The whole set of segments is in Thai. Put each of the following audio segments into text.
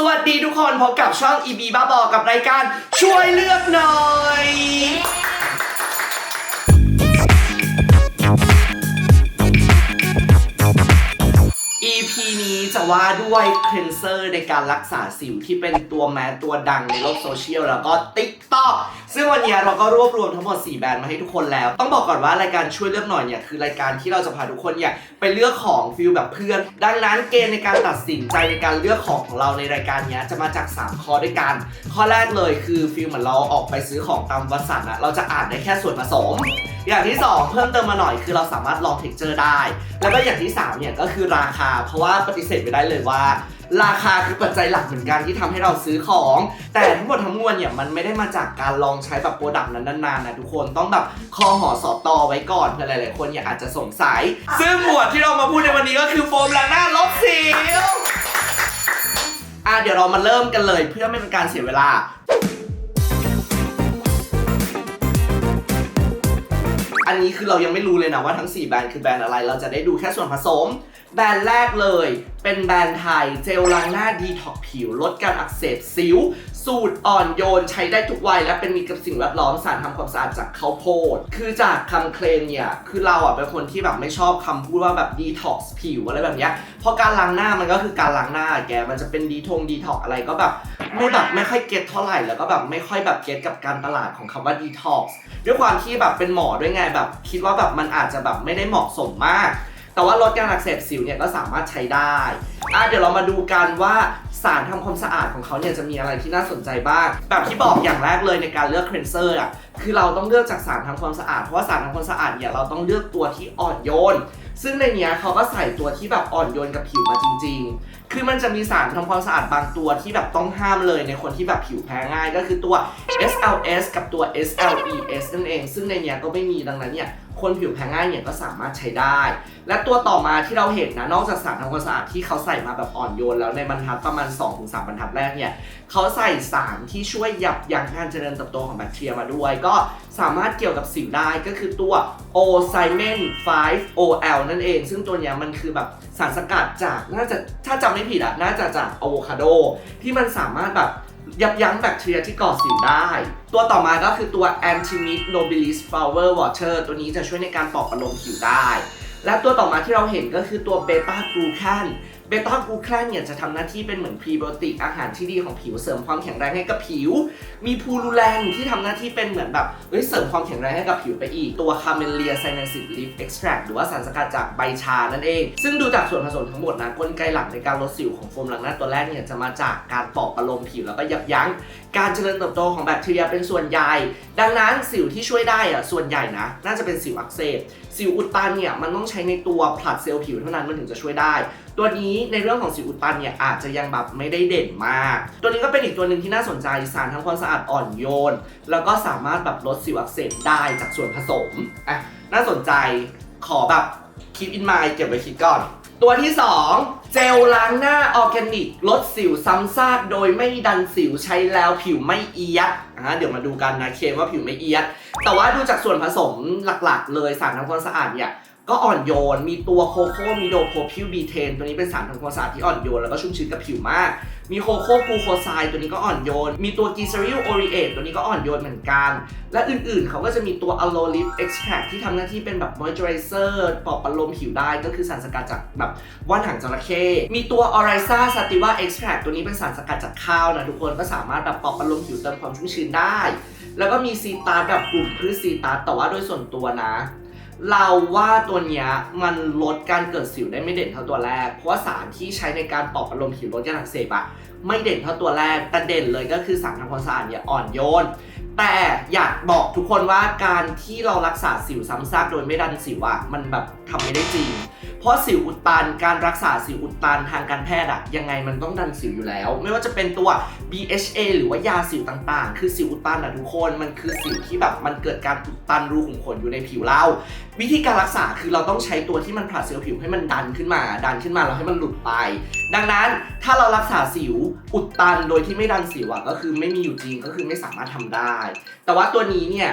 สวัสดีทุกคนพบกับช่อง EB บ้าบอกับรายการช่วยเลือกหน่อย EP นี้จะว่าด้วยค e นเซอร์ในการรักษาสิวที่เป็นตัวแม้ตัวดังในโลกโซเชียลแล้วก็ TikTok ซึ่งวันนี้เราก็รวบรวมทั้งหมด 4 แบรนด์มาให้ทุกคนแล้ว ต้องบอกก่อนว่ารายการช่วยเลือกหน่อยเนี่ยคือรายการที่เราจะพาทุกคนเนี่ยไปเลือกของฟิลแบบเพื่อน ดังนั้นเกณฑ์ในการตัดสินใจในการเลือกของของเราในรายการนี้จะมาจาก 3 ข้อด้วยกัน ข้อแรกเลยคือฟิลเหมือนเราออกไปซื้อของตามวัสันอะเราจะอ่านได้แค่ส่วนผสมอย่างที่ 2 เพิ่มเติมมาหน่อยคือเราสามารถลองเท็กเจอร์ได้ แล้วก็อย่างที่3เนี่ยก็คือราคา เพราะว่าปฏิเสธไม่ได้เลยว่า ราคาคือปัจจัยหลักเหมือนกันที่ทำให้เราซื้อของ แต่ทั้งหมดทั้งมวลเนี่ยมันไม่ได้มาจากการลองใช้แบบโปรดักต์นั้นนานๆนะทุกคนต้องแบบคอหอสอบตอไว้ก่อนเพื่อหลายๆคนเนี่ยอาจจะสงสัย ซึ่งหมวดที่เรามาพูดในวันนี้ก็คือโฟมล้างหน้าลบสิวอะเดี๋ยวเรามาเริ่มกันเลยเพื่อไม่เป็นการเสียเวลาอันนี้คือเรายังไม่รู้เลยนะว่าทั้ง 4 แบรนด์คือแบรนด์อะไร เราจะได้ดูแค่ส่วนผสม แบรนด์แรกเลย เป็นแบรนด์ไทยเจลล้างหน้าดีท็อกผิว ลดการอักเสบสิว สูตรอ่อนโยนใช้ได้ทุกวัย และเป็นมิตรกับสิ่งแวดล้อมสารทำความสะอาดจากข้าวโพด คือจากคำเคลมเนี่ยคือเราอะเป็นคนที่แบบไม่ชอบคำพูดว่าแบบดีท็อกผิวอะไรแบบเนี้ยเพราะการล้างหน้ามันก็คือการล้างหน้าแกมันจะเป็นดีทงดีท็อกอะไรก็แบบไม่แบบไม่ค่อยเก็ตเท่าไหร่แล้วก็แบบไม่ค่อยแบบเก็ตกับการตลาดของคำว่าดีท็อกซ์ด้วยความที่แบบเป็นหมอด้วยไงแบบ คิดว่าแบบมันอาจจะแบบไม่ได้เหมาะสมมาก แต่ว่าลดการอักเสบสิวเนี่ยก็สามารถใช้ได้อะเดี๋ยวเรามาดูกันว่าสารทำความสะอาดของเขาเนี่ยจะมีอะไรที่น่าสนใจบ้าง แบบที่บอกอย่างแรกเลยในการเลือกครีนเซอร์อะคือเราต้องเลือกจากสารทำความสะอาด เพราะว่าสารทำความสะอาดเนี่ยเราต้องเลือกตัวที่อ่อนโยน ซึ่งในเนี้ยเขาก็ใส่ตัวที่แบบอ่อนโยนกับผิวมาจริง ๆ คือมันจะมีสารทำความสะอาดบางตัวที่แบบต้องห้ามเลยในคนที่แบบผิวแพ้ง่าย ก็คือตัว SLS กับตัว SLES นั่นเอง ซึ่งในเนี้ยก็ไม่มีดังนั้นเนี่ยคนผิวแพ้ง่ายเนี่ยก็สามารถใช้ได้ และตัวต่อมาที่เราเห็นนะ นอกจากสารทำความสะอาดที่เขาใส่มาแบบอ่อนโยนแล้วในบรรทัดประมาณ 2-3 บรรทัดแรกเนี่ยเขาใส่สารที่ช่วยยับยั้งการเจริญเติบโตของแบคทีเรียมาด้วย ก็สามารถเกี่ยวกับสิวได้ก็คือตัว o c y m e n 5 OL นั่นเอง ซึ่งตัวเนี้ยมันคือแบบสารสกัดจากน่าจะถ้าจำไม่ผิดอะน่าจะจากอะโวคาโดที่มันสามารถแบบยับยั้งแบคทีเรียที่ก่อสิวได้ ตัวต่อมาก็คือตัว Antimid Nobilis Flower Water ตัวนี้จะช่วยในการปลอบประโลมผิวได้ และตัวต่อมาที่เราเห็นก็คือตัว Beta Glucan เบต้ากลูแคนเนี่ยจะทำหน้าที่เป็นเหมือนพรีไบโอติกอาหารที่ดีของผิวเสริมความแข็งแรงให้กับผิว มีพูรูแลนที่ทำหน้าที่เป็นเหมือนแบบเฮ้ยเสริมความแข็งแรงให้กับผิวไปอีก ตัวคาเมเลียไซนัสิตลิฟเอ็กซ์แทรหรือว่าสารสกัดจากใบชานั่นเอง ซึ่งดูจากส่วนผสมทั้งหมดนะกลไกหลักในการลดสิวของโฟมล้างหน้าตัวแรกเนี่ยจะมาจากการปอบประโลมผิวแล้วก็ยับยั้งการเจริญเติบโตของแบคทีเรียเป็นส่วนใหญ่ ดังนั้นสิวที่ช่วยได้อะส่วนใหญ่นะ น่าจะเป็นสิวอักเสบ สิวอุดตันเนี่ยมันต้องใช้ในตัวผลัดเซลล์ผิวเท่านั้นมันถึงจะช่วยได้ ตัวนี้ในเรื่องของสิวอุดตันเนี่ยอาจจะยังแบบไม่ได้เด่นมาก ตัวนี้ก็เป็นอีกตัวหนึ่งที่น่าสนใจสารทำความสะอาดอ่อนโยน แล้วก็สามารถแบบลดสิวอักเสบได้จากส่วนผสมอะน่าสนใจขอแบบคิดอินมายเก็บไว้คิดก่อน ตัวที่ 2 เจลล้างหน้าออร์แกนิกลดสิวซ้ำซากโดยไม่ดันสิวใช้แล้วผิวไม่เอียดอะเดี๋ยวมาดูกันนะเคมว่าผิวไม่เอียด แต่ว่าดูจากส่วนผสมหลักๆ เลยสารทำความสะอาดเนี่ย ก็อ่อนโยน มีตัวโคโค่ มีโดโพพิวบีเทน ตัวนี้เป็นสารทำความสะอาดที่อ่อนโยน แล้วก็ชุ่มชื้นกับผิวมาก มีโคโค่กูโคไซด์ตัวนี้ก็อ่อนโยน มีตัวกีซาริลโอริเอตตัวนี้ก็อ่อนโยนเหมือนกัน และอื่นๆ เขาก็จะมีตัวอะโลลิฟเอ็กซ์แทรที่ทำหน้าที่เป็นแบบมอยเจอไรเซอร์ปอบประโลมผิวได้ ก็คือสารสกัดจากแบบว่านหางจระเข้ มีตัวออไรซาสติว่าเอ็กซ์แทรตัวนี้เป็นสารสกัดจากข้าวนะทุกคน ก็สามารถแบบปอบประโลมผิวเติมความชุ่มชื้นได้ แล้วก็มีซีตาร์แบบกลุ่มพืชซีตาร์แต่ว่าโดยส่วนตัวนะ เราว่าตัวเนี้ยมันลดการเกิดสิวได้ไม่เด่นเท่าตัวแรก เพราะว่าสารที่ใช้ในการปลอบประโลมผิวลดการอักเสบอะไม่เด่นเท่าตัวแรกแต่เด่นเลยก็คือสารทำความสะอาดเนี่ยอ่อนโยน แต่อยากบอกทุกคนว่าการที่เรารักษาสิวซ้ำซากโดยไม่ดันสิวอะมันแบบทำไม่ได้จริง เพราะสิวอุดตันการรักษาสิวอุดตันทางการแพทย์อะยังไงมันต้องดันสิวอยู่แล้ว ไม่ว่าจะเป็นตัว BHA หรือว่ายาสิวต่างๆ คือสิวอุดตันอะทุกคนมันคือสิวที่แบบมันเกิดการอุดตันรูขุมขนอยู่ในผิวเราวิธีการรักษาคือเราต้องใช้ตัวที่มันผลัดเซลล์ผิวให้มันดันขึ้นมา ดันขึ้นมาแล้วให้มันหลุดไป ดังนั้นถ้าเรารักษาสิวอุดตันโดยที่ไม่ดันสิวอะก็คือไม่มีอยู่จริงก็คือไม่สามารถทำได้แต่ว่าตัวนี้เนี่ย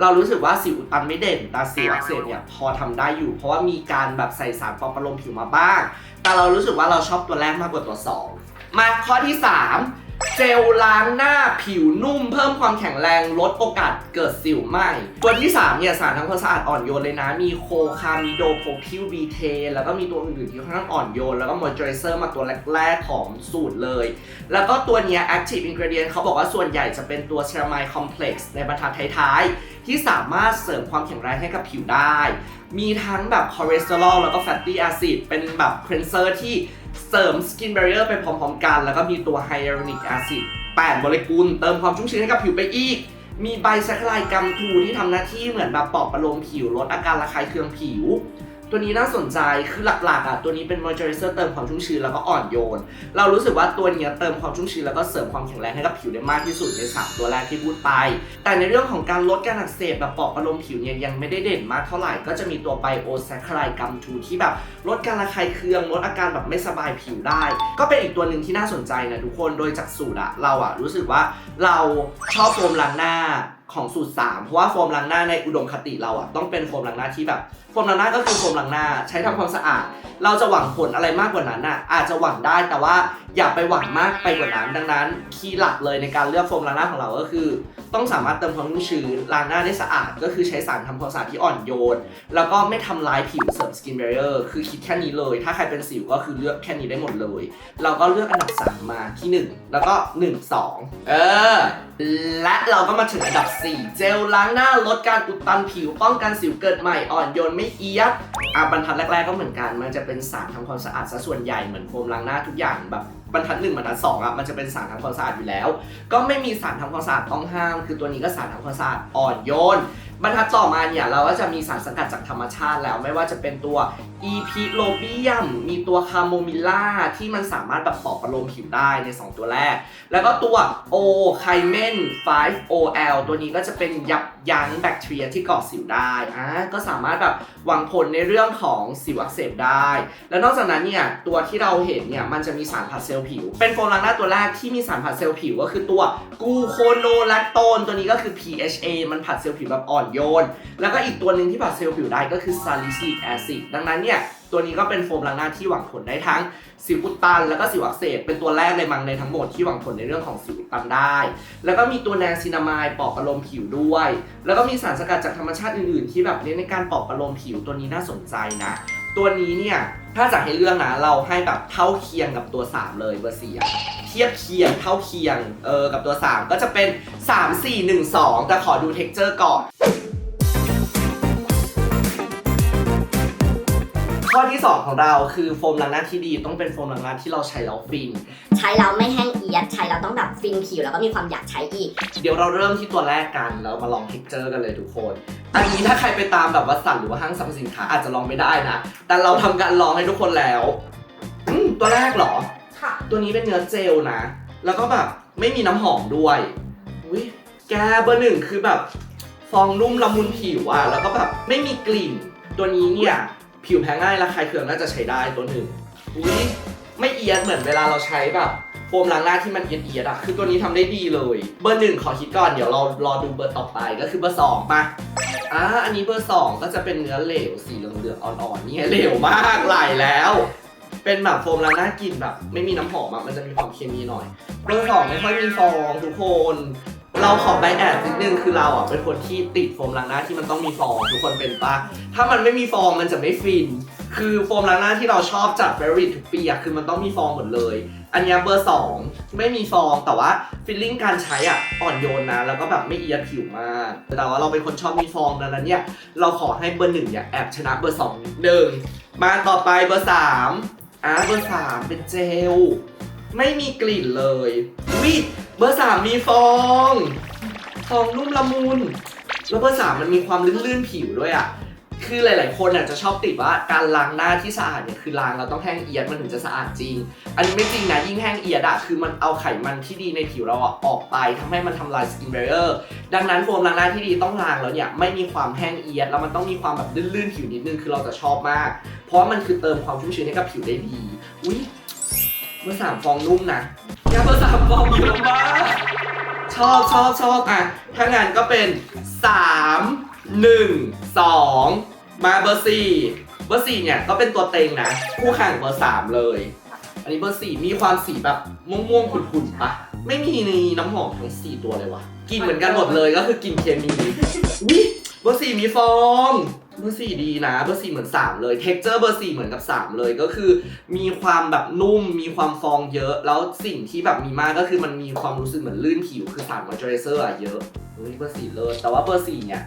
เรารู้สึกว่าสิวอุดตันไม่เด่นแต่สิวอักเสบเนี่ยพอทำได้อยู่ เพราะว่ามีการแบบใส่สารปลอบประโลมผิวมาบ้าง แต่เรารู้สึกว่าเราชอบตัวแรกมากกว่าตัวสองมาข้อที่ 3 เจลล้างหน้าผิวนุ่ม เพิ่มความแข็งแรงลดโอกาสเกิดสิวไหมตัวที่3เนี่ยสารทำความสะอาดอ่อนโยนเลยนะ มีโคคามิโดโพพิวบีเทแล้วก็มีตัวอื่นๆที่ค่อนข้างอ่อนโยน แล้วก็มอยเจอไรเซอร์มาตัวแรกๆของสูตรเลย แล้วก็ตัวเนี้ย active ingredient เขาบอกว่าส่วนใหญ่จะเป็นตัวเซรามายคอมเพล็กซ์ในบรรทัดท้ายๆที่สามารถเสริมความแข็งแรงให้กับผิวได้ มีทั้งแบบคอเลสเตอรอลแล้วก็แฟตตี้แอซิดเป็นแบบเพนเซอร์ที่เสริมสกินเบรียร์ไปพร้อมๆกัน แล้วก็มีตัวไฮยาลูรอนิกแอซิด8โมเลกุลเติมความชุ่มชื้นให้กับผิวไปอีก มีไบแซคไลายกัมทูที่ทำหน้าที่เหมือนแบบปลอบประโลมผิวลดอาการระคายเคืองผิว ตัวนี้น่าสนใจคือหลักๆอะตัวนี้เป็นมอยเจอไรเซอร์เติมความชุ่มชื้นแล้วก็อ่อนโยน เรารู้สึกว่าตัวนี้เติมความชุ่มชื้นแล้วก็เสริมความแข็งแรงให้กับผิวได้มากที่สุดในสามตัวแรกที่พูดไป แต่ในเรื่องของการลดการอักเสบแบบปลอบประโลมผิวเนี่ยยังไม่ได้เด่นมากเท่าไหร่ก็จะมีตัวไบโอแซคคลายกัมทูที่แบบลดการระคายเคืองลดอาการแบบไม่สบายผิวได้ ก็เป็นอีกตัวหนึ่งที่น่าสนใจนะทุกคนโดยจากสูตรอะเราอะรู้สึกว่าเราชอบโฟมล้างหน้าของสูตร 3 เพราะว่าโฟมล้างหน้าในอุดมคติเราอะต้องเป็นโฟมล้างหน้าที่แบบโฟมล้างหน้าก็คือโฟมล้างหน้าใช้ทำความสะอาด เราจะหวังผลอะไรมากกว่านั้นน่ะอาจจะหวังได้แต่ว่าอย่าไปหวังมากไปกว่านั้น ดังนั้นคีย์หลักเลยในการเลือกโฟมล้างหน้าของเราก็คือ ต้องสามารถเติมความชุ่มชื้นล้างหน้าได้สะอาด ก็คือใช้สารทำความสะอาดที่อ่อนโยน แล้วก็ไม่ทำลายผิวเสริมสกิน b บ r ร i เ r คือคิดแค่นี้เลย ถ้าใครเป็นสิวก็คือเลือกแค่นี้ได้หมดเลย เราก็เลือกอันดับ3มาที่ 1 แล้วก็ 1 2 เออและเราก็มาถึงอันดับ 4 เจลล้างหน้าลดการอุดตันผิวป้องกันสิวเกิดใหม่อ่อนโยนไม่เอียดอะบรรทัดแรก ๆก็เหมือนกัน มันจะเป็นสารทำความสะอาดซะส่วนใหญ่เหมือนโฟมล้างหน้าทุกอย่างแบบ บรรทัดหนึ่งบรรทัดสองอะมันจะเป็นสารทำความสะอาดอยู่แล้ว ก็ไม่มีสารทำความสะอาดต้องห้าม คือตัวนี้ก็สารทำความสะอาดอ่อนโยน บรรทัดต่อมาเนี่ยเราก็จะมีสารสกัดจากธรรมชาติแล้วไม่ว่าจะเป็นตัว e p l o b i u m มีตัวคาโมมิล่าที่มันสามารถแบบปลอบประโลมผิวได้ใน 2 ตัวแรก แล้วก็ตัว O ไคเมน 5OL ตัวนี้ก็จะเป็นยับยั้งแบคทีเรียที่ก่อสิวได้อ่าก็สามารถแบบหวังผลในเรื่องของสิวอักเสบได้ แล้วนอกจากนั้นเนี่ยตัวที่เราเห็นเนี่ยมันจะมีสารผัดเซลล์ผิว เป็นโฟมล้างหน้าตัวแรกที่มีสารผัดเซลล์ผิวก็คือตัวกูโคโนแลคโตนตัวนี้ก็คือ PHA มันผัดเซลล์ผิวแบบอ่อนโยน แล้วก็อีกตัวหนึ่งที่ผัดเซลล์ผิวได้ก็คือ salicylic acid ดังนั้นเนี่ยตัวนี้ก็เป็นโฟมล้างหน้าที่หวังผลได้ทั้งสิวอุดตัน แล้วก็สิวอักเสบเป็นตัวแรกเลยมั้งในทั้งหมดที่หวังผลในเรื่องของสิวอุดตันได้ แล้วก็มีตัวแนงซินามายปอบประโลมผิวด้วย แล้วก็มีสารสกัดจากธรรมชาติอื่นๆ ที่แบบเน้นในการปอบประโลมผิวตัวนี้น่าสนใจนะ ตัวนี้เนี่ยถ้าจะให้เรื่องนะเราให้แบบเท่าเคียงกับตัว 3 เลยเบอร์สี่อะเทียบเคียงเท่าเคียงเออกับตัว 3 ก็จะเป็น 3 4 1 2 แต่ขอดูเท็กเจอร์ก่อน อที่ 2 ของเราคือโฟมล้างหน้าที่ดีต้องเป็นโฟมล้างหน้าที่เราใช้แล้วฟิน ใช้แล้วไม่แห้งเอียด ใช้แล้วต้องแบบฟินผิวแล้วก็มีความอยากใช้อีก เดี๋ยวเราเริ่มที่ตัวแรกกันแล้วมาลองเท็กเจอร์กันเลยทุกคน อันนี้ถ้าใครไปตามแบบวัดสันหรือว่าห้างสรรพสินค้าอาจจะลองไม่ได้นะ แต่เราทำการลองให้ทุกคนแล้วอืมตัวแรกเหรอ ค่ะ ตัวนี้เป็นเนื้อเจลนะ แล้วก็แบบไม่มีน้ำหอมด้วย อุ้ยแกเบอร์หนึ่งคือแบบ ฟองนุ่มละมุนผิวอะแล้วก็แบบไม่มีกลิ่น ตัวนี้เนี่ย ผิวแพ้ง่ายระคายเคืองน่าจะใช้ได้ตัวหนึ่งอุ้ยไม่เอียดเหมือนเวลาเราใช้แบบโฟมล้างหน้าที่มันเอียดๆอะคือตัวนี้ทำได้ดีเลย เบอร์หนึ่งขอคิดก่อน เดี๋ยวเรารอดูเบอร์ต่อไปก็คือเบอร์สองมาอ่าอันนี้เบอร์สองก็จะเป็นเนื้อเหลวสีเหลืองๆอ่อนๆ นี่เหลวมากไหลแล้ว เป็นแบบโฟมล้างหน้ากลิ่นแบบ ไม่มีน้ำหอมอะมันจะมีความเคมีหน่อย เบอร์สองไม่ค่อยมีฟองทุกคน เราขอใบแอดนิดนึงคือเราอะเป็นคนที่ติดโฟมล้างหน้าที่มันต้องมีฟองทุกคนเป็นปะถ้ามันไม่มีฟองมันจะไม่ฟิน คือโฟมล้างหน้าที่เราชอบจัดเฟรนทุกปีอะคือมันต้องมีฟองหมดเลย อันนี้เบอร์สองไม่มีฟองแต่ว่าฟิลลิ่งการใช้อะอ่อนโยนนะแล้วก็แบบไม่เอียดผิวมากแต่ว่าเราเป็นคนชอบมีฟองดังนั้นเนี่ยเราขอให้เบอร์หนึ่งเนี่ยแอบชนะเบอร์สองนิดนึงมาต่อไปเบอร์สามอะเบอร์สามเป็นเจลไม่มีกลิ่นเลยวิ เบอร์สามมีฟองฟองนุ่มละมุนแล้วเบอร์สามมันมีความลื่นๆผิวด้วยอะคือหลาย ๆ คนอะจะชอบติดว่าการล้างหน้าที่สะอาดเนี่ยคือล้างเราต้องแห้งเอียดมันถึงจะสะอาดจริง อันนี้ไม่จริงนะยิ่งแห้งเอียดอะคือมันเอาไขมันที่ดีในผิวเราอะออกไปทำให้มันทำลายสกินเบรเ r อร์ดังนั้นโฟมล้างหน้าที่ดีต้องล้างแล้วเนี่ยไม่มีความแห้งเอียดแล้วมันต้องมีความแบบลื่น ๆ ผิวนิดนึงคือเราจะชอบมาก เพราะมันคือเติมความชุ่มชื้นให้กับผิวได้ดี อุ้ย เบอร์สามฟองนุ่มนะยาเบอร์สามฟองเยอะมากชอบชอบชอบอะ ถ้างั้นก็เป็น3 1 2มาเบอร์4เบอร์4เนี่ยก็เป็นตัวเต็งนะ คู่แข่งเบอร์3เลย อันนี้เบอร์สี่มีความสีแบบม่วงๆขุ่นๆปะไม่มีในน้ำหอมทั้งสี่ตัวเลยวะกินเหมือนกันหมดเลยก็คือกินเคมีวิเบอร์สี่มีฟอง เบอร์สี่ดีนะเบอร์สี่เหมือนสามเลยเท็กเจอร์เบอร์สี่เหมือนกับสามเลยก็คือ มีความแบบนุ่มมีความฟองเยอะ แล้วสิ่งที่แบบมีมากก็คือมันมีความรู้สึกเหมือนลื่นผิวคือสารมอยเจอไรเซอร์อะเยอะเฮ้ยเบอร์สี่เลิศแต่ว่าเบอร์สี่เนี่ย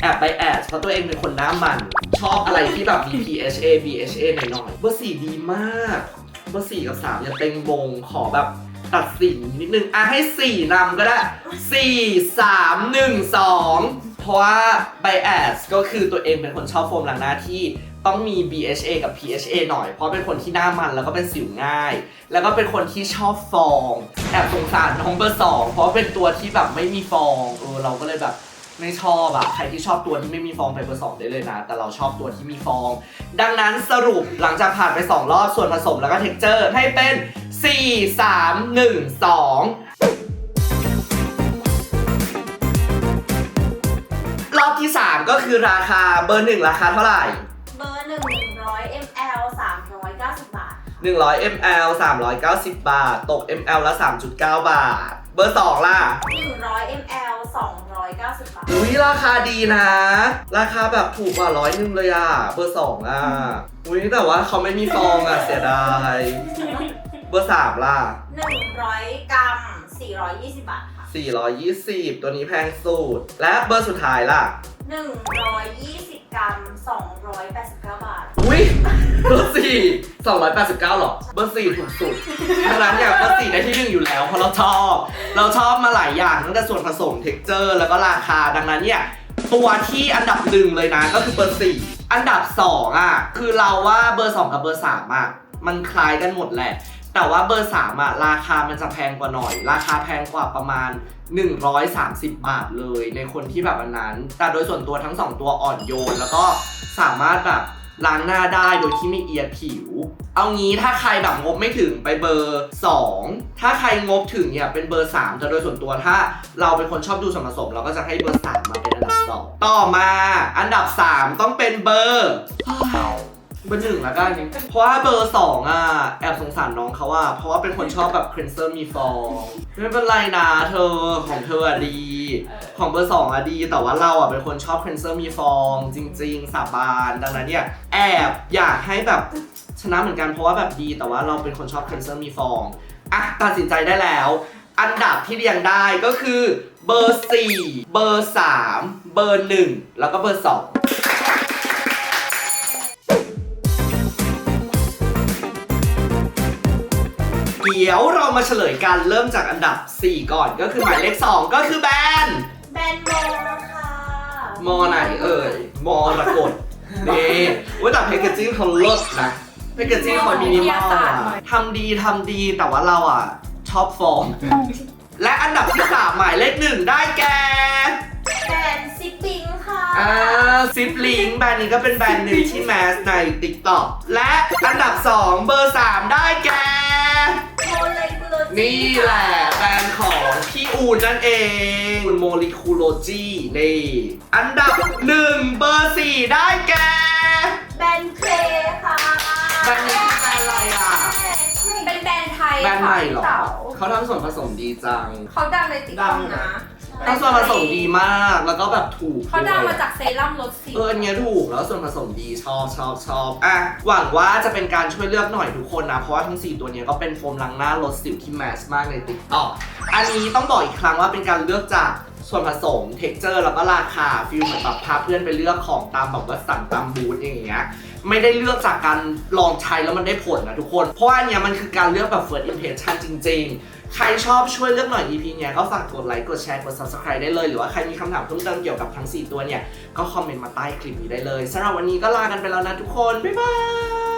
แอบไปแอดเพราะตัวเองเป็นคนหน้ามัน ชอบอะไรที่แบบมี PHA BHA หน่อยๆเบอร์สี่ดีมากเบอร์สี่กับสามอย่าเต็งบงขอแบบตัดสินนิดนึงอะให้สี่นำก็ได้สี่สามหนึ่งสอง ราะว่าไบแอสก็คือตัวเองเป็นคนชอบโฟมล้างหน้าที่ต้องมี BHA กับ PHA หน่อย เพราะเป็นคนที่หน้ามันแล้วก็เป็นสิวง่าย แล้วก็เป็นคนที่ชอบฟองแอบสงสารน้องเบอร์สองเพราะเป็นตัวที่แบบไม่มีฟองเออเราก็เลยแบบไม่ชอบอะใครที่ชอบตัวที่ไม่มีฟองไปเบอร์สองได้เลยนะ แต่เราชอบตัวที่มีฟอง ดังนั้นสรุปหลังจากผ่านไป 2 รอบส่วนผสมแล้วก็เท็กเจอร์ให้เป็น 4 3 1 2 ก็คือราคาเบอร์1ราคาเท่าไหร่ เบอร์หนึ่งร้อย ml สามร้อยเก้าสิบบาท 100 ml 390 บาท ตก ml ละ 3.9 บาท เบอร์ 2 ล่ะ หนึ่งร้อย ml สองร้อยเก้าสิบบาท อุ้ยราคาดีนะ ราคาแบบถูกกว่าร้อยนึงเลยอะ เบอร์สองอะ อุ้ยแต่ว่าเขาไม่มีฟองอะ เสียดาย เบอร์สามล่ะ หนึ่งร้อยกรัมสี่ร้อยยี่สิบบาทค่ะ 420 ตัวนี้แพงสุด และเบอร์สุดท้ายล่ะ หนึ่งร้อยยี่สิบกรัมสองร้อยแปดสิบเก้าบาทอุ้ยเบอร์สี่289หรอ เบอร์สี่ถูกสุดดังนั้นเนี่ยเบอร์สี่ได้ที่หนึ่งอยู่แล้วเพราะเราชอบ เราชอบมาหลายอย่างตั้งแต่ส่วนผสมเท็กเจอร์ แล้วก็ราคาดังนั้นเนี่ย ตัวที่อันดับหนึ่งเลยนะก็คือเบอร์สี่อันดับสองอะ คือเราว่าเบอร์สองกับเบอร์สามอะ มันคล้ายกันหมดแหละ แต่ว่าเบอร์สามอะราคามันจะแพงกว่าหน่อย ราคาแพงกว่าประมาณ 130 บาทเลยในคนที่แบบอันนั้น แต่โดยส่วนตัวทั้งสองตัวอ่อนโยน แล้วก็สามารถแบบล้างหน้าได้โดยที่ไม่เอียดผิว เอางี้ถ้าใครแบบงบไม่ถึงไปเบอร์ 2 ถ้าใครงบถึงเนี่ยเป็นเบอร์ 3 แต่โดยส่วนตัวถ้าเราเป็นคนชอบดูส่วนผสม เราก็จะให้เบอร์ 3 มาเป็นอันดับสองต่อมาอันดับ 3 ต้องเป็นเบอร์ เบอร์หนึ่งละกันเพราะว่าเบอร์สองอะแอบสงสารน้องเขาอะเพราะว่าเป็นคนชอบแบบครีนเซอร์มีฟองไม่เป็นไรนะเธอของเธออะดี ของเบอร์สองอะดี แต่ว่าเราอะเป็นคนชอบครีนเซอร์มีฟอง จริง ๆ สาบานดังนั้นเนี่ยแอบอยากให้แบบชนะเหมือนกันเพราะว่าแบบดี แต่ว่าเราเป็นคนชอบครีนเซอร์มีฟองอะตัดสินใจได้แล้วอันดับที่เรียงได้ก็คือเบอร์ 4 เบอร์ 3 เบอร์ 1 แล้วก็เบอร์ 2 ดี๋ยวเรามาเฉลยกันเริ่มจากอันดับ 4 ก่อนก็คือหมายเลข 2 ก็คือแบรนด์แบรนด์โมค่ะมอไหนเอ่ยมอระกดนี่ว่าแต่แพคเกจจิ้งเขาเลิศนะแพคเกจจิ้งเขามินิมอลอะทำดีทำดีแต่ว่าเราอะชอบฟอร์มและอันดับที่3หมายเลขหนึ่งได้แก่ แบรนด์ซิปปิงค่ะอ่าซิปลิงแบรนด์นี้ก็เป็นแบรนด์หนึ่งที่แมสใน TikTok และอันดับ 2 เบอร์ 3 ได้แก่ โมเลกุโลจีนี่แหละแบรนด์ของพี่อูนนั่นเองคุณโมลิคูโลจีนี่อันดับ 1 เบอร์ 4 ได้แก่ แบรนด์เคลค่ะแบรนด์นี้คือแบรนด์อะไรอะ เป็นแบรนด์ไทยแบรนด์ใหม่เหรอ ค่ะเขาทำส่วนผสมดีจัง เขาดังในติ๊กต็อกนะ ทำส่วนผสมดีมากแล้วก็แบบถูกเขาดังด้วยมาจากเซรั่มลดสิว เอออันเนี้ยถูกแล้วส่วนผสมดีชอบชอบชอบอะหวังว่าจะเป็นการช่วยเลือกหน่อยทุกคนนะ เพราะว่าทั้ง 4 ตัวเนี้ยก็เป็นโฟมล้างหน้าลดสิวที่แมสมากในติ๊กต็อกอันนี้ต้องบอกอีกครั้งว่าเป็นการเลือกจากส่วนผสม เท็กเจอร์แล้วก็ราคาฟิลเหมือนแบบพาเพื่อนไปเลือกของตามแบบว่าสั่งตามบูธอย่างเงี้ยไม่ได้เลือกจากการลองใช้แล้วมันได้ผลนะทุกคน เพราะว่าอันเนี้ยมันคือการเลือกแบบ first impression จริง ๆ ใครชอบช่วยเลือกหน่อย EP เนี้ยก็ฝากกดไลค์ กดแชร์ กด subscribe ได้เลย หรือว่าใครมีคำถามเพิ่มเติมเกี่ยวกับทั้ง 4 ตัวเนี่ย ก็คอมเมนต์มาใต้คลิปนี้ได้เลยสำหรับวันนี้ก็ลากันไปแล้วนะทุกคน บ๊ายบาย